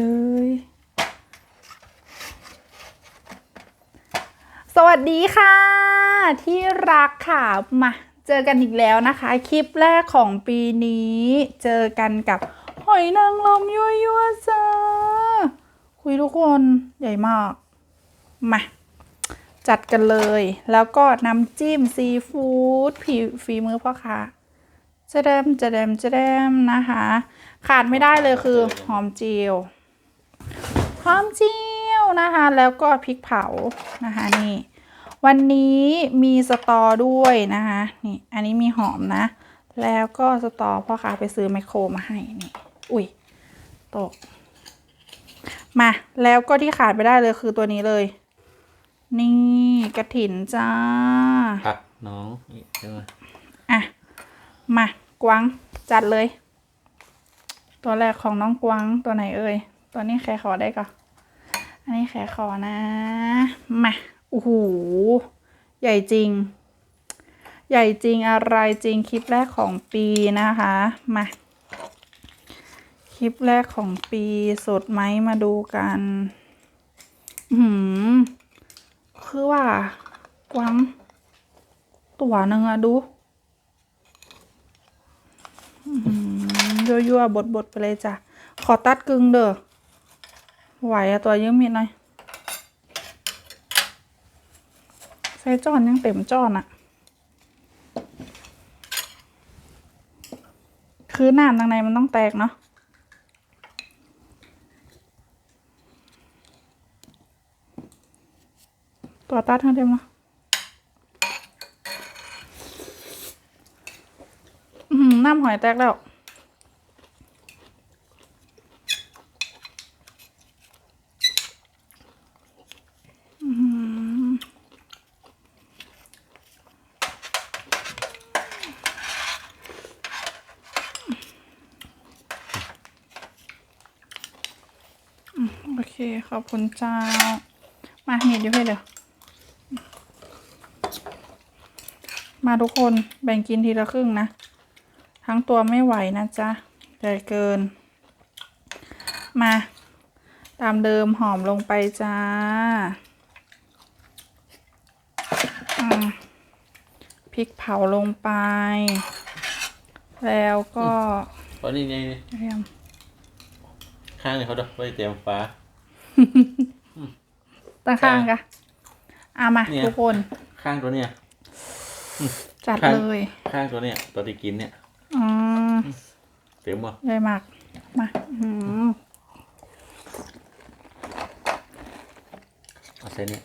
เลย สวัสดีค่ะ ที่รักค่ะ มาเจอกันอีกแล้วนะคะ คลิปแรกของปีนี้ เจอกันกับหอยนางรมยั่วยั่วจ้าคุยทุกคนใหญ่มาก มา จัดกันเลย แล้วก็น้ำจิ้มซีฟู้ดผีฝีมือพ่อค้าจะแดมจะแดมจะแดมนะคะ ขาดไม่ได้เลยคือหอมเจียว หอมเจียวนะคะ แล้วก็พริกเผานะคะนี่ วันนี้มีสตอด้วยนะคะนี่อันนี้มีหอมนะ แล้วก็สตอพ่อค้าไปซื้อไมโครมาให้นี่อุ้ยตก มาแล้วก็ที่ขาดไม่ได้เลยคือตัวนี้เลย นี่กระถินจ้าผักน้องนี่ใช่ไหมอะมากวางจัดเลย ตัวแรกของน้องกวางตัวไหนเอ่ย ตัวนี้แขขอได้ก่อนอันนี้แขขอนะมาโอ้โหใหญ่จริง ใหญ่จริงอะไรจริงคลิปแรกของปีนะคะมาคลิปแรกของปีสดไหมมาดูกันหือคือว่ากวางตัวหนึ่งอะดูยั่วๆบดๆไปเลยจ้ะ ขอตัดกึ่งเด้อ ไหวอะตัวยังมีหน่อย ใส่จอนยังเต็มจอนอะคือน้ำทางในมันต้องแตกเนาะตัวตัดทั้งเต็มเนาะอื้อหือน้ำหอยแตกแล้ว อืมโอเค ขอบคุณเจ้า มาเห็ดอยู่ให้เดี๋ยวมาทุกคนแบ่งกินทีละครึ่งนะ ทั้งตัวไม่ไหวนะจ๊ะใหญ่เกิน มา ตามเดิมหอมลงไปจ้าอืมพริกเผาลงไป แล้วก็เพราะนี่ไงเรียมข้างนี่เขาดอกไว้เตรียมฟ้า ตั้งข้างกะอามาเนี่ย ทุกคนข้างตัวเนี้ยจัดข้างเลยข้างตัวเนี้ยตัวที่กินเนี่ยอืมเต็มบ่ใหญ่มากมาอืมเอาใส่เนี่ย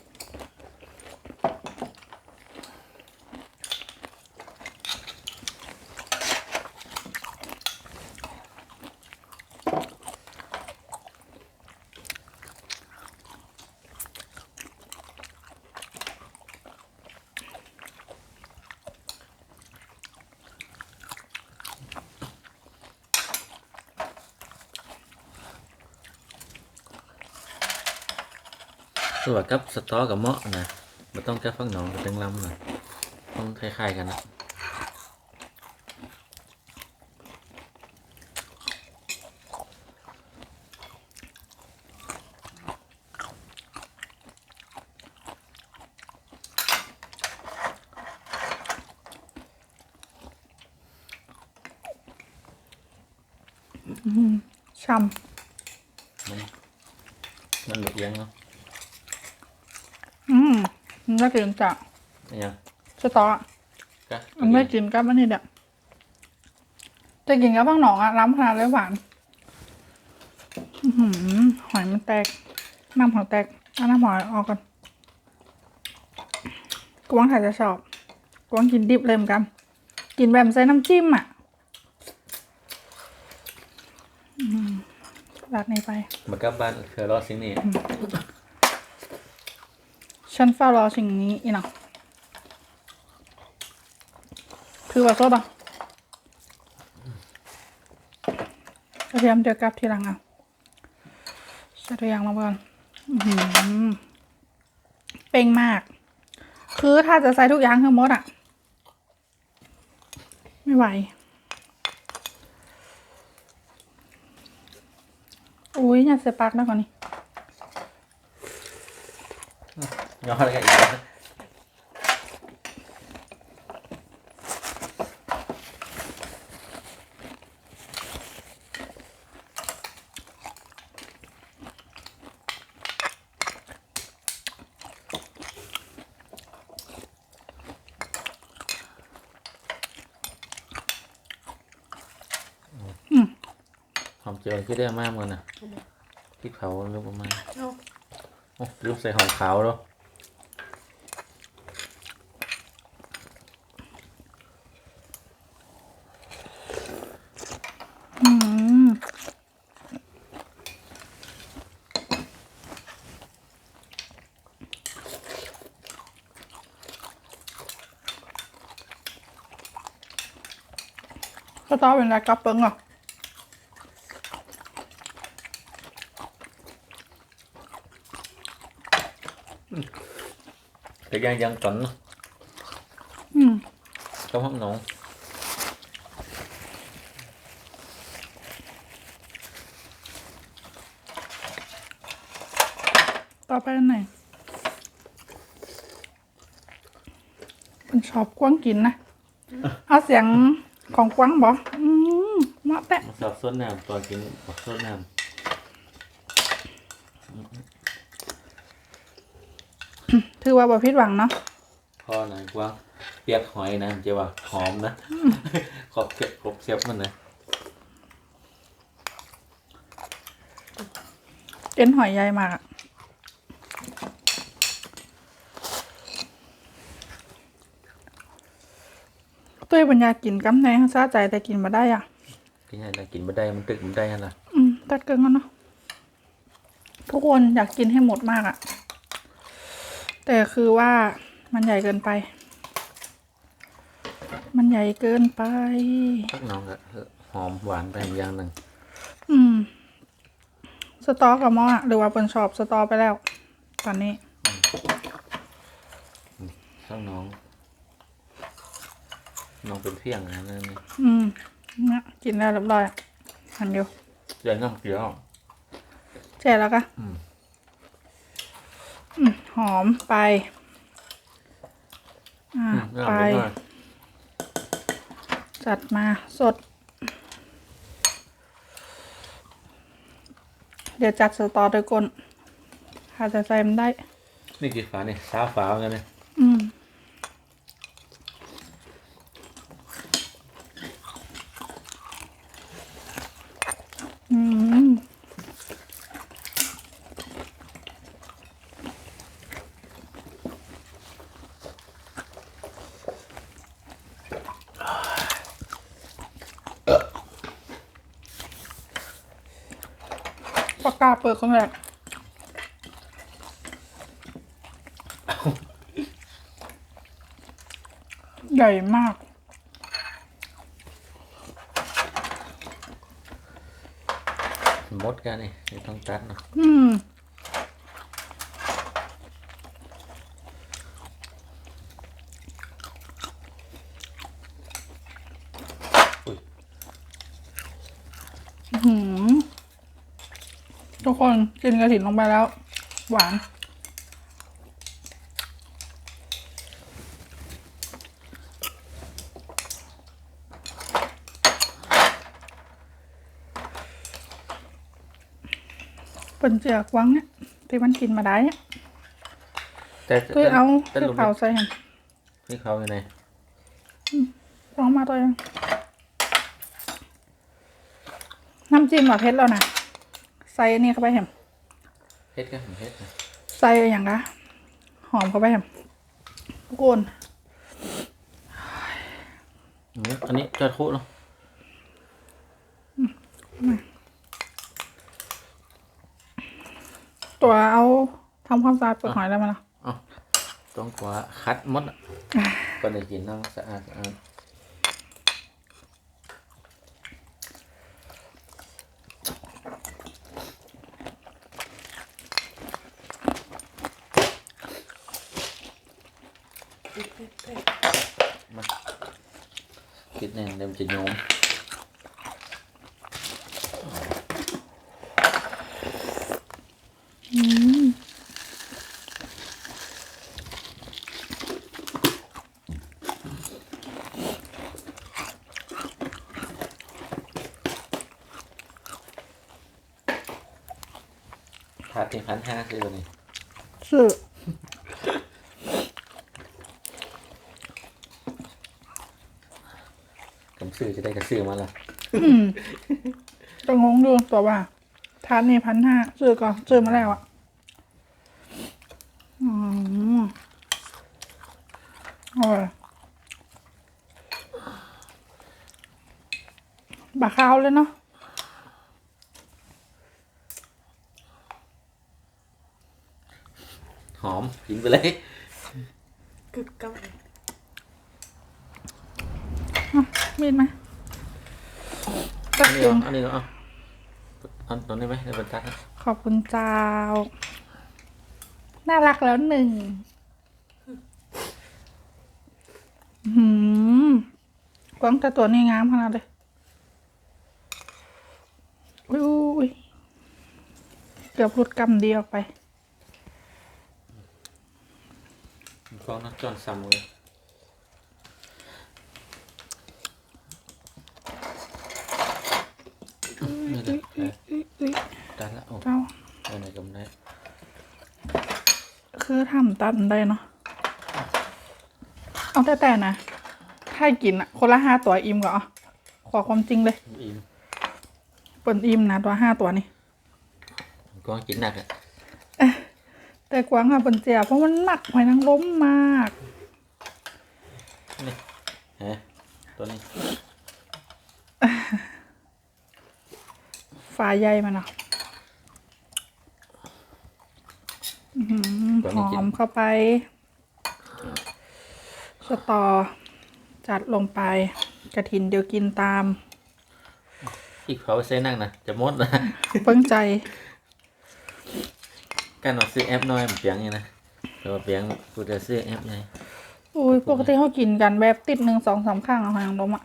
ตัวกับสตอกับเมาะนะมันต้องกับฟังหนองกับเต็งลำนะต้องคล้ายๆกันนะช่มันมันหลุดเอียงเนาะำอื มมันก็กินจากไอ้ยังสตออะกะมันไม่กินกับมันนี่เด็กจะกินกับพังหนองอะล้ำขนาดเลยหวานอือหือหอยมันแตก น้ำหอยแตกเอาน้ำหอยออกก่อนกวางถ่ายจะชอบกวางกินดิบเลยเหมือนกัน กินแบบใส่น้ำจิ้มอะอืมราดในไป มากับบ้านเคยรอดสิ่งนี้ ฉันเฝ้ารอสิ่งนี้อีหนังคือว่าสดอะกระเทียมเดี๋ยวกลับทีหลังอะใส่ตัวอย่างมาก่อนอื้อเป่งมาก คือถ้าจะใส่ทุกอย่างทั้งหมดอะ ไม่ไหว อุ้ยอย่าเสียปากนะก่อนนี่ ย่ออะไรกันอีกนะอืมหอมเจียวที่ได้มากเลยนะพริกเผาลูกประมาณเอาโอ้ลูกใส่หอมขาวแล้ว ก็ต้องเป็นอะไรกับเปิงเหรอ thời gian dân cẩn อืม không hấp nóng ต่อไปอันไหนเป็นชอบกว้างกินนะ เอาเสียงของกว้างบออืมเหมาะแตะ mà sọt sốt nào toàn kín bọc sốt nào ถือว่าบ่ผิดหวังเนาะ kho này quang tiệc hỏi nè chị bảo hòm đó khộp xếp khộp xếp mình này เอ็นหอยใหญ่มากอะ ตุ้ยปัญญากินกำแนงซาใจแต่กินมาได้อะ cái này là kín bên đây mình tự bên đây hay là อืมตัดเกินกันเนาะทุกคนอยากกินให้หมดมากอะแต่คือว่ามันใหญ่เกินไป มันใหญ่เกินไป chắc nó là hòm hỏa về hàng giang này อืม สตอกับมออะหรือว่าเป็นชอบสตอไปแล้ว ตอนนี้ chắc nó nó เป็นเที่ยงนะนั่นนี่อืมเนี่ยกินแล้วเรียบร้อยอะอันเดียวเดี๋ยวน้ำเกลือแช่แล้วก็อืม อืมหอมไป อ่า อืมไปน้ำเยอะหน่อยจัดมาสด เดี๋ยวจัดสตอโดยกลหาจะใส่มันได้ นี่กี่ฝาเนี่ยสามฝาเหมือนกันเนี่ย อืม อืม ปากกาเปิดคนแรกใหญ่มาก มดกันนี่ไม่ต้องตัดเนาะอืมอุ้ยหืมทุกคนกินกระถิ่นลงไปแล้ว หวาน เป็นเจียกวังเนี่ยที่มันกินมาได้เนี่ยแต่คือเอาแต่คือลูกเผาใส่หันนี่เขาอยู่ไหนลองมาตัวยังน้ำจิ้มแบบเพชรแล้วนะใส่อันนี้เข้าไปเห็มเฮ็ดกันเฮ็ดนะใส่อย่างละหอมเข้าไปเห็มทุกคนอืมอันนี้จอดคุเนาะ ตัวเอาทำความสะอาดเปลือกหอยแล้วมาละอ๋อต้องกว่าคัดมดอะก่อนจะกินต้องสะอาดสะอาดมาคิดแน่นเดี๋ยวมันจะโยม ถาดที่พันห้าคือตัวนี้ซื้อกำซื้อจะได้กระซื้อมาละอืมก็งงดูตัวว่าทานนี่พันห้าซื้อก่อนซื้อมาแล้วอะอืมอร่อยบะข้าวเลยเนาะ หอมกินไปเลยกึกก้องมีดไหมตัอักนนี้ถึเอางอันนี้เอาเอาตอนนี้ไหมในบรรทัดขอบคุณเจ้า น่ารักแล้วหนึ่งหืมกวางแต่ตัวนี้งามขนาดเลยอุ้ยเกือบหลุดกำเดียวไป ฟองน้ำจอนซ้ำเลยนี่เลยเอออุ๊ยอุ๊ยตัดละโอ้เจ้าไปไหนก็ไม่ได้คือทำตันได้เนาะเอาแต่แต่นะ ถ้ากินอะคนละห้าตัวอิ่มก็เอาขอความจริงเลยอิ่มเปิดอิ่มนะตัวห้าตัวนี่ก็กินหนักอะ แต่กวางอะเปินเจียเพราะมันหนักหอยนางรมมาก นี่ฮะตัวนี้ฝาใหญ่มันเนาะอื้อหือหอมเข้าไป สตอ จัดลงไป กระถินเดี๋ยวกินตาม อีกเขาไปเส้นนั่งนะจะมดนะ เพิ่งใจ การออกซื้อแอปน้อยมันเปียงไงนะแต่ว่าเปียงกูจะซื้อแอปไงอุ้ยปกติเขากินกันแบบติดหนึ่งสองสามข้างอะหอยนางรมอะ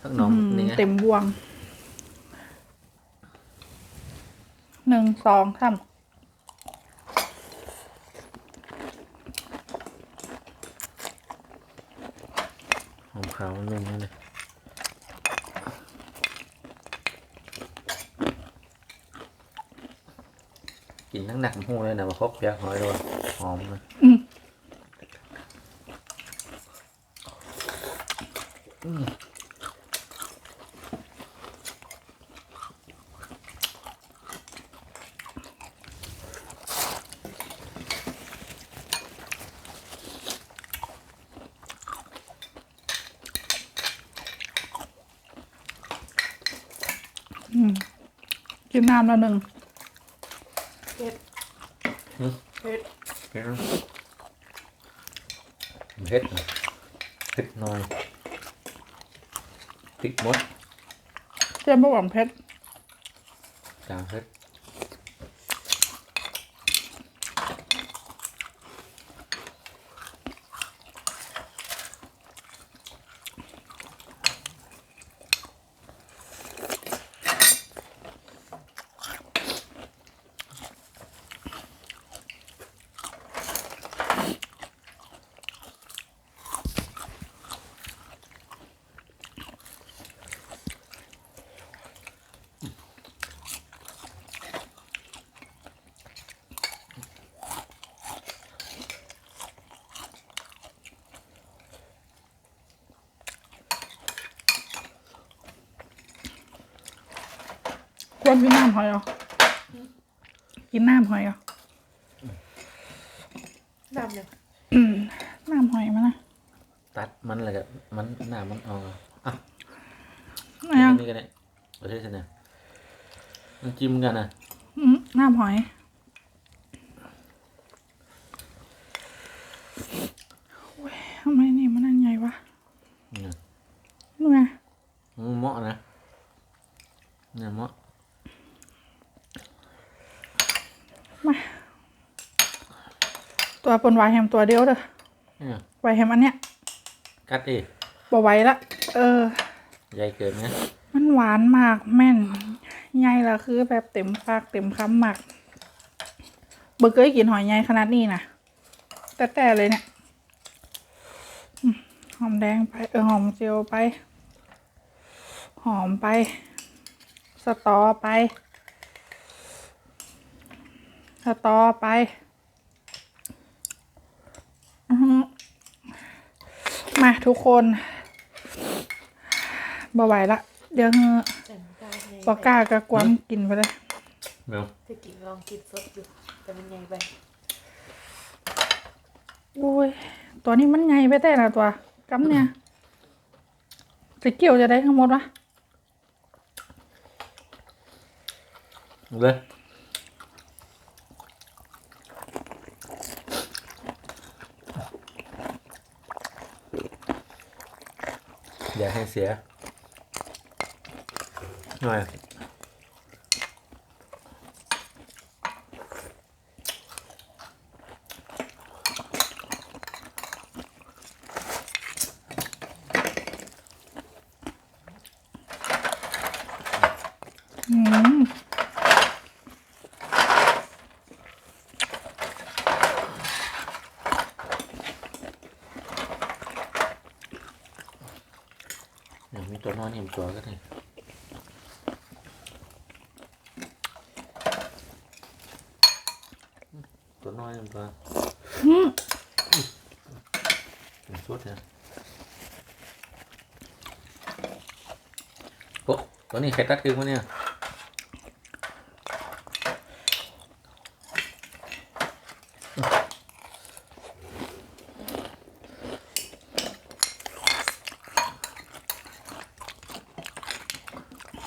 ทั้งน้องอืมนี่ไงเต็มบวงหนึ่งสองสามหอมขาวนุ่มนี่เลยกินทั้ง หนักหูเลยนะมาครบเปียกหอยด้วยหอมนะอืมอืมกินน้ำแล้วหนึ่งเผ็ด เผ็ดเผ็ดนะเผ็ดนะเผ็ดหน้อยพริกมดเจ้าบะหวังเพชรจางเผ็ด ควรกินน้ำหอยเหรอกินน้ำหอยเหรอน้ำเนี่ยอืมน้ำหอยมานะตัดมันอะไรกันมันหน้ามันออกอะอะไรยังนี่กันเนี่ยประเทศเนี่ยมันจิ้มกันนะอืมน้ำหอยโอ้ยทำไมนี่มันนั่นไงวะเนี่ยนู่นไงมันเหมาะนะเนี่ยเหมาะ ตัวปนไวายแฮมตัวเดียวเด้อเนี่ยไวายแฮมอันเนี้ยกัดดิบ่ไหวละ เออ ใหญ่เกินนะมันหวานมากแม่นใหญ่ละคือแบบเต็มปากเต็มคำมากเบอร์เกอร์กินหอยใหญ่ขนาดนี้นะแต่แต่เลยเนี่ยอืมหอมแดงไปเออหอมเจียวไป หอมไป สตอไป สตอไปอื้อหือมาทุกคนบ่ไหวละ เดี๋ยวเหอะแต่มันกล้าไงบอกกล้ากะกวามกินไปเลยเบลจะกินลองกินสดอยู่แต่มันใหญ่ไปโอ้ย ตัวนี้มันไงไปแต่ละตัวกำเนี่ยจะเกี่ยวจะได้ทั้งหมดวะเลย อย่าให้เสียหน่อย มีตัวนอนเห็นตัวก็ได้ตัวนอนเห็นตัวอืมเป็นสุดนะโอ้ตัวนี้ใครตัดคือวะเนี่ย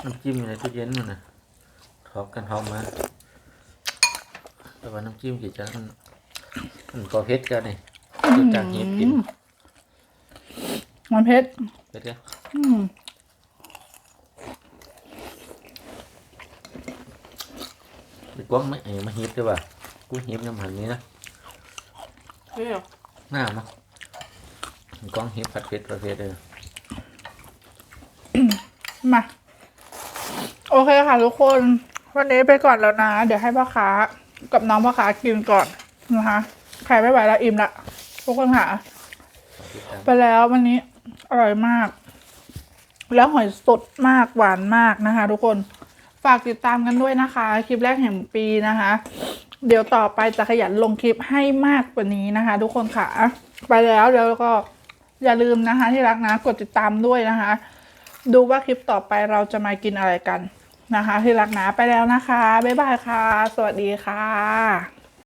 น้ำจิ้มอยู่ในตู้เย็นมันนะทอปกันทอปมาแต่ว่าน้ำจิ้มกี่จานมันมันก็เผ็ดกันนี่คือจากเห็ดกินมันเพชรเผ็ดกันอืมไปกว้างไหมไอ้มาเห็ดได้ป่ะกูเห็ดน้ำหันนี้นะไม่หรอหน้ามั้งกว้างเห็ดผัดเผ็ดประเภทเลยมา โอเคค่ะทุกคน วันนี้ไปก่อนแล้วนะ เดี๋ยวให้พ่อค้ากับน้องพ่อค้ากินก่อนนะคะใครไม่ไหวแล้วอิ่มละทุกคนค่ะ ไปแล้ววันนี้อร่อยมาก แล้วหอยสดมากหวานมากนะคะ ทุกคนฝากติดตามกันด้วยนะคะ คลิปแรกแห่งปีนะคะ เดี๋ยวต่อไปจะขยันลงคลิปให้มากกว่านี้นะคะ ทุกคนค่ะ ไปแล้วแล้วก็อย่าลืมนะคะ ที่รักนะ กดติดตามด้วยนะคะ ดูว่าคลิปต่อไปเราจะมากินอะไรกัน นะคะ ที่รักนะไปแล้วนะคะ บ๊ายบายค่ะ สวัสดีค่ะ